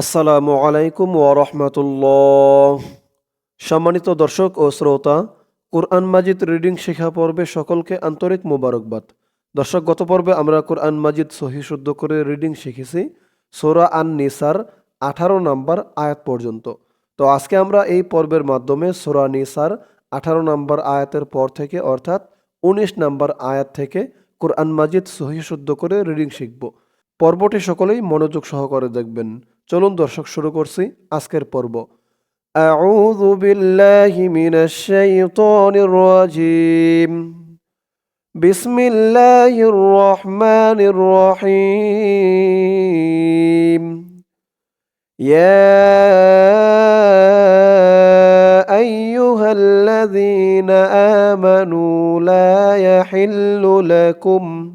আসসালামু আলাইকুম ওরহমতুল্লাহ সম্মানিত দর্শক ও শ্রোতা, কোরআন মাজিদ রিডিং শেখা পর্বে সকলকে আন্তরিক মোবারকবাদ। দর্শক, গত পর্বে আমরা কোরআন মাজিদ সহি শুদ্ধ করে রিডিং শিখেছি, সোরা আন নিসার আঠারো নাম্বার আয়াত পর্যন্ত। তো আজকে আমরা এই পর্বের মাধ্যমে সোরা নিসার, আঠারো নাম্বার আয়াতের পর থেকে, অর্থাৎ উনিশ নাম্বার আয়াত থেকে কোরআন মাজিদ সহি শুদ্ধ করে রিডিং শিখব। পর্বটি সকলেই মনোযোগ সহকারে দেখবেন। চলুন দর্শক শুরু করছি আজকের পর্ব أعوذ بالله من الشيطان الرجيم بسم الله الرحمن الرحيم يا أيها الذين آمنوا لا يحل لكم يا أيها الذين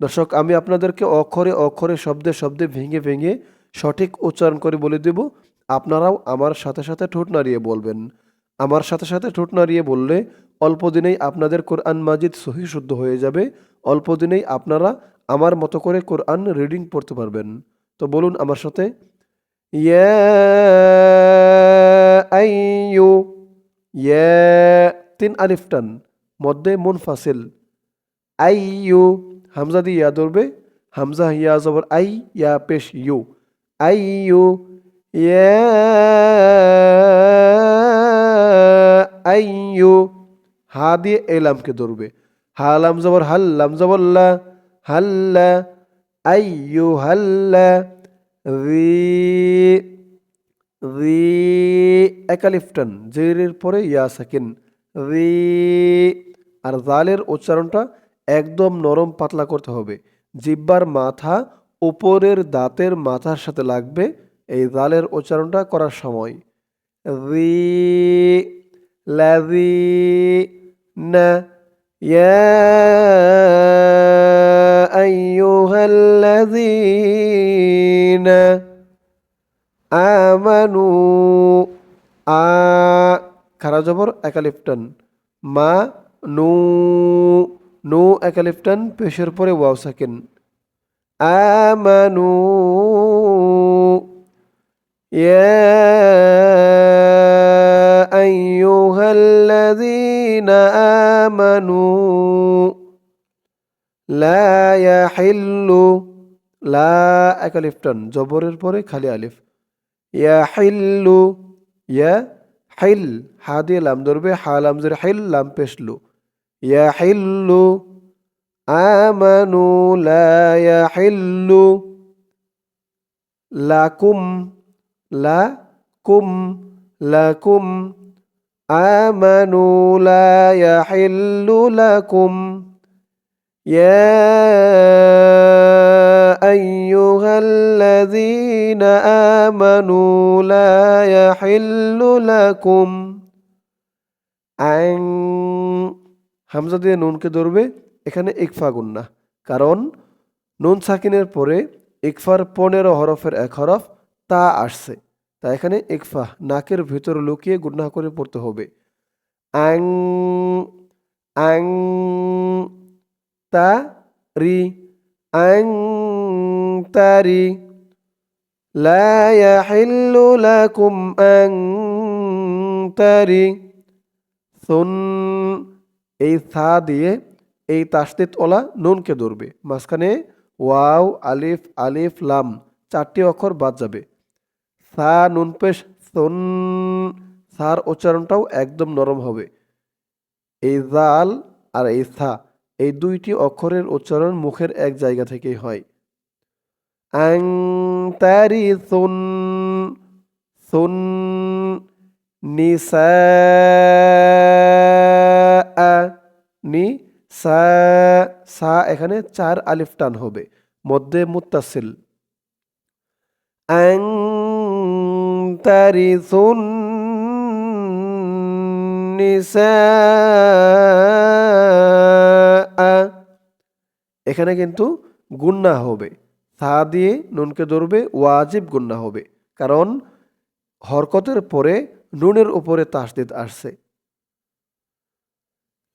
দর্শক, আমি আপনাদেরকে অক্ষরে অক্ষরে, শব্দে শব্দে, ভেঙে ভেঙে সঠিক উচ্চারণ করে বলে দেব। আপনারাও আমার সাথে সাথে ঠোঁট নাড়িয়ে বলবেন। আমার সাথে সাথে ঠোঁট নাড়িয়ে বললে অল্প দিনেই আপনাদের কোরআন মাজিদ সহি শুদ্ধ হয়ে যাবে। অল্প দিনেই আপনারা আমার মতো করে কোরআন রিডিং পড়তে পারবেন। তো বলুন আমার সাথে, ইয়া আইয়ু, ইয়া তিন আলিফ টান, মধ্যে মুনফাসিল আইয়ু হামজা দিয়ে ইয়া ধরবে। হামজা, ইয়া জবর, আই, ইয়া পেশ, ইউ। আইয়ু ইয়া আইয়ু হা দিয়ে এলামকে ধরবে। হালাম জবর হাল্লাম জবল্লা হাল্লা আইয়ু হাল্লা রি রি একালিফটান জেরের পরে ইয়া সাকিন। রি আর জালের উচ্চারণটা একদম নরম পাতলা করতে হবে। জিব্বার মাথা উপরের দাঁতের মাথার সাথে লাগবে এই জালের উচ্চারণটা করার সময়। রি লাজি না আমানু আ খারা জবর একালিফটান মা নু নু একালিফটান পেশের পরে ওয়াও সাকিন আমানু يا أيها الذين آمنوا لا يحل لا একালিফটান জবরের পরে খালি আলিফ يحل ইয়া হাইল হা দিয়ে লাম ধরবে, হা লামজের হাইল লাম পেশলু। ইয়া হাইল্লু আমানু লা হাইল্লু লাকুম লা কুম লাকুম। আমানু লা ইয়া হাইল্লু লাকুম। ইয়া أيها الذين آمنوا لا يحل لكم أن হামজা দিয়ে নুনকে ধরবে এখানে ইকফা গুন্না কারণ নুন সাকিনের পরে ইকফার পনেরো হরফের এক হরফ তা আসছে তা এখানে ইকফা নাকের ভিতর লুকিয়ে গুন্না করে পড়তে হবে আং আং তা রি আং তারি لا يحل لكم أن تري ثن এই থা দিয়ে এই তাসদিদ ওলা নুনকে ধরবে মাঝখানে ওয়াও আলিফ আলিফ লাম চারটি অক্ষর বাদ যাবে সা নুন পেশ সন সার উচ্চারণটাও একদম নরম হবে এই জাল আর এই সা এই দুইটি অক্ষরের উচ্চারণ মুখের এক জায়গা থেকেই হয় আং তারি সুন সুন নিসা নি সা সা এখানে চার আলিফ টান হবে, মধ্যে মুত্তাসিল। আং তারিসুন নিসা এখানে কিন্তু গুন্না হবে। সা দিয়ে নুনকে ধরবে ওয়াজিব গুন্না হবে কারণ হরকতের পরে নুনের উপরে তাসদিদ আসছে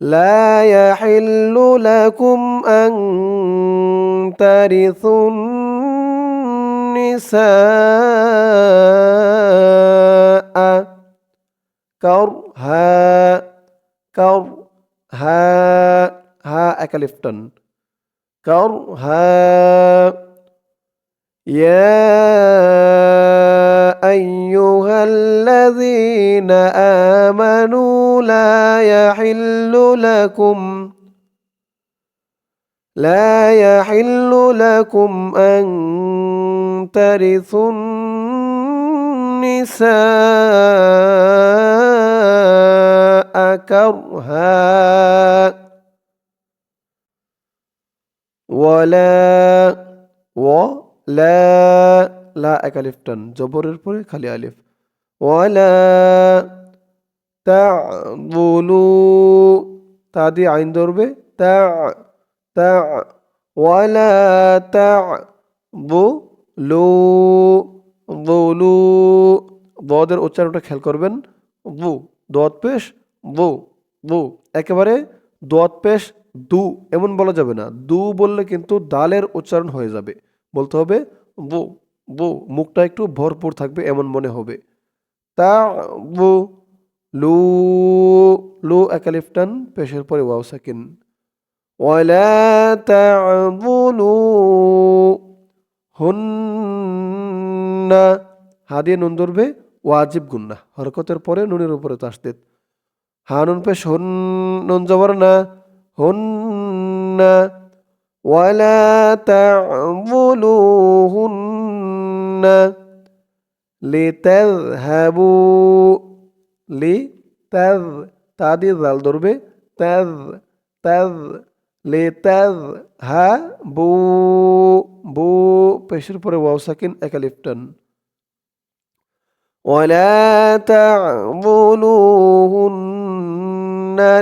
لا يحل لكم أن ترثوا النساء كرها كرها ها أكلفتن كرها يا أيها الذين آمنوا لا يحل لكم لا يحل لكم أن ترثوا النساء كرها ولا ولا লা একালিফটান জবরের পরে খালি আলিফ। ওয়ালা তা'বুলু, তা দিয়ে আইন ধরবে। তা তা, ওয়ালা তা'বুলু, বুলু। দদের উচ্চারণটা খেয়াল করবেন। বু দত পেশ, বু বু। একেবারে দত পেশ, দু, এমন বলা যাবে না। দু বললে কিন্তু দালের উচ্চারণ হয়ে যাবে। বলতে হবে, বু বু, মুখটা একটু ভরপুর থাকবে এমন মনে হবে। তা, বু, লু লু একালিফটান পেশের পরে ওয়াও সাকিন। ওয়ালা তা'বুলু হুন্না হা দিয়ে নুন ধরবে, ওয়াজিব গুন্না হরকতের পরে নুনের উপরে তাসদিদ। হা নুন পেশ, হুন, নুন জবর না হুন্না ওয়ালা তা'বুলুহুন্না লিতাযহাবু লিতায তা দিয়ে জাল ধরবে তাজ তাজ লিতাজ হা বু বু পেশের পরে ওয়াও সাকিন একালিফটান ولا تعضلوهن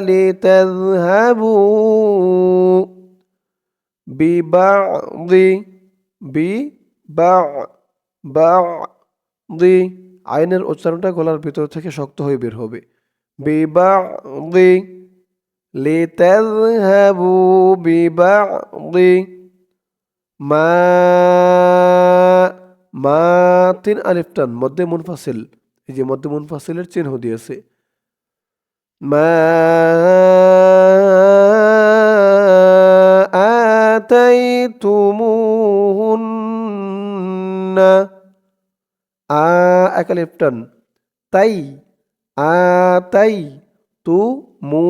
لتذهبوا ببعض ببعض আইনের উচ্চারণটা গলার ভিতর থেকে শক্ত হয়ে বের হবে ببعض لتذهبوا ببعض মা মা তিন আলিফটান মধ্যে মুনফাসিল এই যে মধ্যে মুনফাসিলের চিহ্ন দিয়েছে মা আতাইতুমুহুন্না আ তাই আ তাই তু মু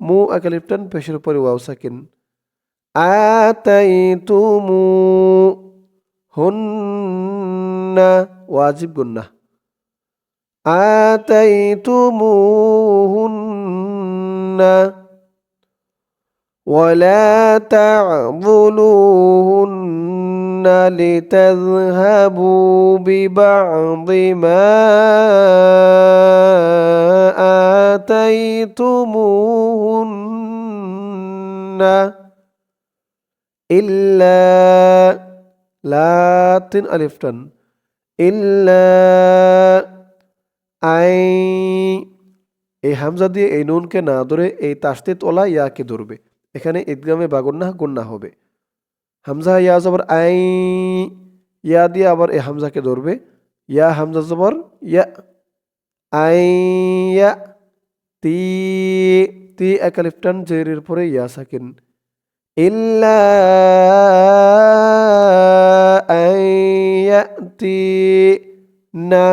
মু একালিফটান পেশের উপরে ওয়াও সাকিন আতাইতুমু হুন্না ওয়াজিব গুন্না আতাইতুমুহুন্না ولا تعضلوهن لتذهبوا ببعض ما آتيتموهن إلا লাতিন আলিফটান ইল্লা আই এই হামজা দিয়ে এই নুনকে না ধরে এই তাস্তিত ওলা ইয়াকে ধরবে এখানে ইদগামে বা গন্যা হবে। হামজা ইয়া জবর আই ইয়া দিয়ে আবার এ হামজাকে ধরবে। ইয়া হামজা জবর, ইয়া আই ইয়া তি তি একালিফটান জেরের পরে ইয়া সাকিন। ইল্লা আই না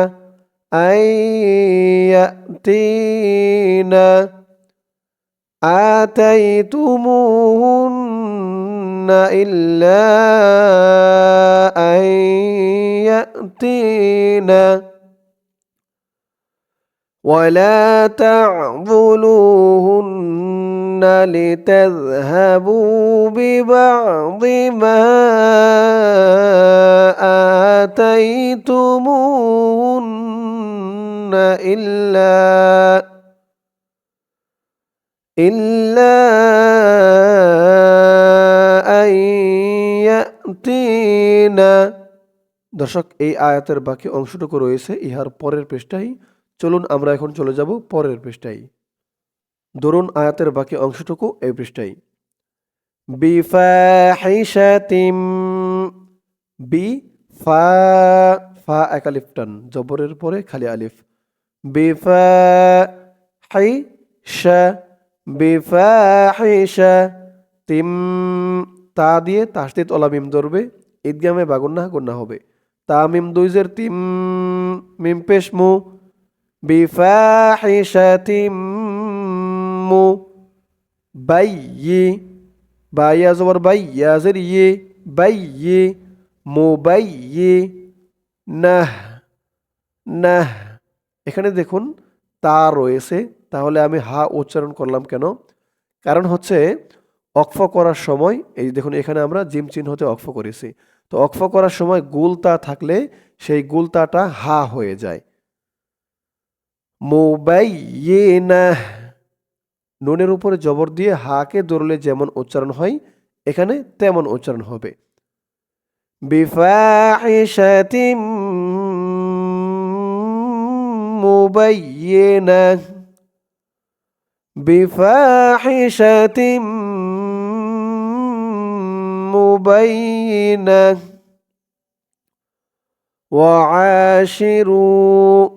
আই না। آتيتموهن إلا أن يأتينا ولا تعضلوهن لتذهبوا ببعض ما آتيتموهن إلا إلا أن يأتينا দর্শক এই আয়াতের বাকি অংশটুকু রয়েছে ইহার পরের পৃষ্ঠায় চলুন আমরা এখন চলে যাব পরের পৃষ্ঠায় ধরুন আয়াতের বাকি অংশটুকু এই পৃষ্ঠায় বিফাহিশাতিম বি ফা ফা এক আলিফ টান জবরের পরে খালি আলিফ বিফা হাই শা বিফাহিশা, তিম, তা দিয়ে তাসদিদ ওলা মিম ধরবে, ঈদগামে বাগুন্না গুন্না হবে। তা মিম দুইজের তিম, মিম পেশ মু। বিফাহিশাতিম মু। বাইয়ি, বাইয়া জবর বাইয়া জের ইয়ে বাইয়ি মুবাইয়ি নাহ নাহ। এখানে দেখুন, তা রয়েছে। তাহলে আমি হা উচ্চারণ করলাম কেন? কারণ হচ্ছে অক্ফ করার সময়, এই দেখুন এখানে আমরা জিম চিহ্ন হতে অক্ফ করেছি। তো অক্ফ করার সময় গুলতা থাকলে সেই গুলতাটা হা হয়ে যায়। মুবাইয়িনাহ নুনের উপরে জবর দিয়ে হাকে ধরলে যেমন উচ্চারণ হয়, এখানে তেমন উচ্চারণ হবে। বিফাহিশাতিম মুবাইয়িনাহ বিফাহিশাতিম মুবাইয়িনাহ وعاشروا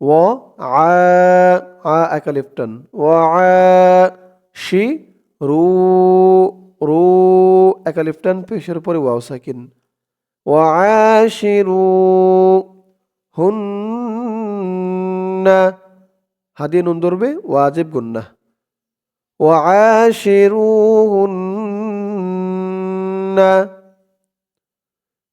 وعا আ একা লিফটন ওয়াশি রু রু একা লিফটন পেশের পরে ওয়াও সাকিন ওয়াশিরু হুন্না হাদিয়ে নুন ধরবে, ওয়াজিব গুন্না। হুন্না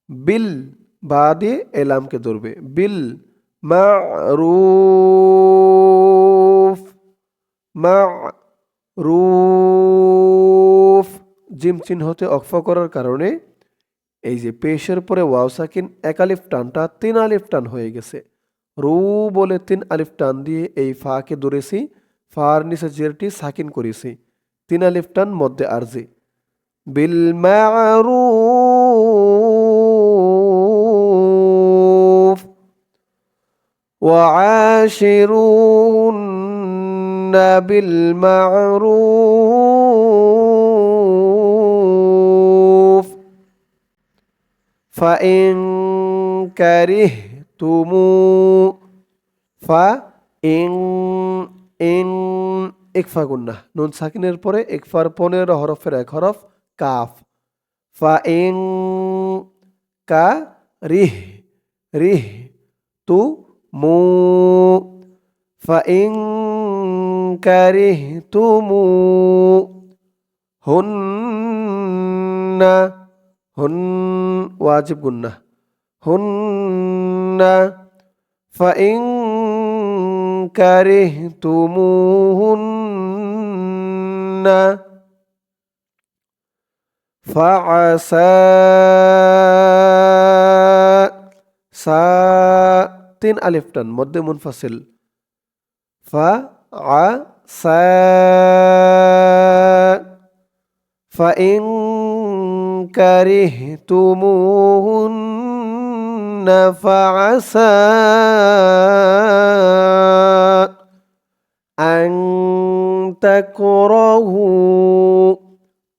বিল বা দিয়ে এলামকে ধরবে। বিল মারুফ মারুফ। জিম চিহ্নতে অক্ফ করার কারণে এই যে পেশের পরে ওয়াও সাকিন এক টানটা তিন আলিফ টান হয়ে গেছে। রু বলে তিন আলিফ টান দিয়ে এই ফাকে ধরেছি ফার নিচে জেরটি সাকিন করেছি তিন আলিফ টান মধ্যে আরজি বিল মারুফ وعاشروهن بالمعروف فإن তুমু ফা ইং ইং একফা গুন্না নুন সাকিনের পরে একফার পনেরো হরফের এক হরফ, কাফ। ফা ইং কা রিহ রিহ তু মু। ফা ইং কারিহ তুমু হুন হুন্না, হুন, ওয়াজিব গুন্না। হুন فإن كرهتموهن فعسى সা তিন আলিফ টান মধ্যে মুনফাসিল ফা আ সা فإن كرهتموهن فعسى أن تكرهوا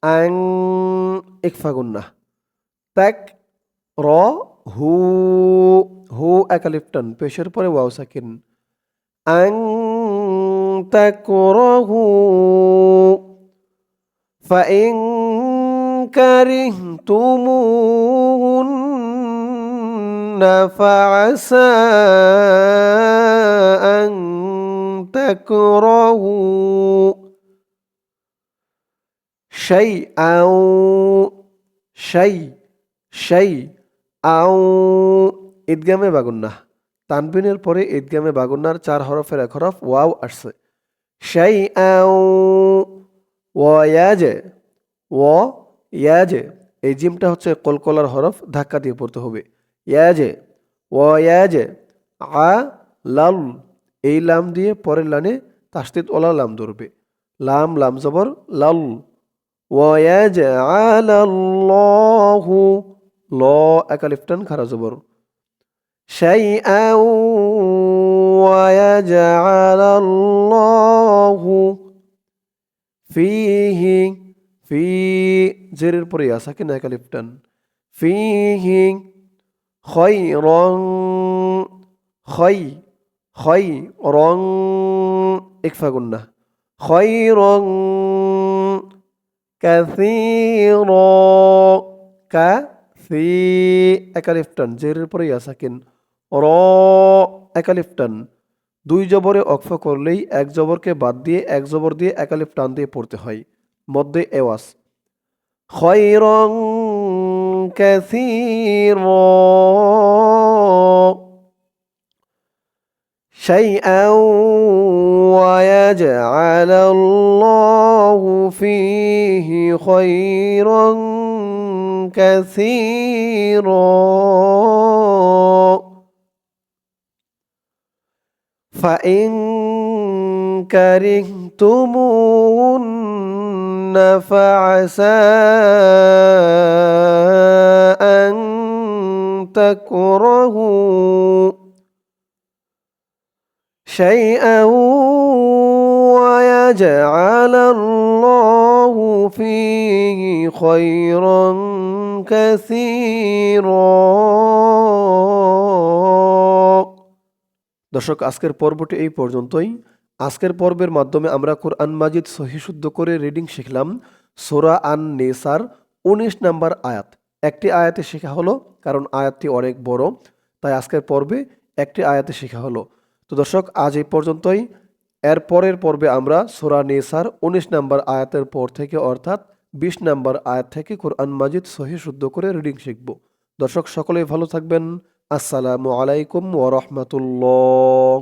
أن اكفى قلنا تك را হু হু একালিফটন পেশের পরে ওয়াও সাকিন আং তাকরাহু فإن كرهتموهن فعسى أن تكرهوا شيئا شيء شيء আউ ঈদগামে বাগুন্না তানবিনের পরে ঈদগামে বাগুন্নার চার হরফের এক হরফ ওয়াও আসছে সেই আউ ওয়াজে ও ইয়াজে এই জিমটা হচ্ছে কলকলার হরফ ধাক্কা দিয়ে পড়তে হবে ইয়াজে, ও ইয়াজে, আ, লাল, এই লাম দিয়ে পরের লানে তাস্তিত ওলা লাম ধরবে। লাম লাম জবর, লাল। আলাল্লাহু, ল একালিফটান খারা জবর। শাইআন ওয়ায়াজআল আল্লাহু ফিহি, ফি, জেরের পরে আসাকে নাকালিফ টান। ফিহি খয়রং খয় খয় রং ইকফা গুন্না খয়রং কাসীর কাসি একালিফ টান জেরের পরে আসাকিন র একালিফ টান দুই জবরে অক্ষ করলেই এক জবরকে বাদ দিয়ে এক জবর দিয়ে একালিফ টান দিয়ে পড়তে হয়। মধ্যে এওয়াস খয়রং كثيرا شيئا ويجعل الله فيه خيرا كثيرا. فإن كرهتموهن فعسى أن تكرهوا شيئا ويجعل الله فيه خيرا كثيرا দর্শক আজকের পর্বটি এই পর্যন্তই আজকের পর্বের মাধ্যমে আমরা কোরআন মাজিদ সহি শুদ্ধ করে রিডিং শিখলাম। সোরা আন নেসার উনিশ নাম্বার আয়াত। একটি আয়াতে শেখা হলো, কারণ আয়াতটি অনেক বড়, তাই আজকের পর্বে একটি আয়াতে শেখা হলো। তো দর্শক, আজ এই পর্যন্তই। এর পরের পর্বে আমরা সোরা নেসার উনিশ নাম্বার আয়াতের পর থেকে, অর্থাৎ বিশ নাম্বার আয়াত থেকে কোরআন মাজিদ সহি শুদ্ধ করে রিডিং শিখব। দর্শক, সকলেই ভালো থাকবেন। আসসালামু আলাইকুম ওরহমতুল্লাহ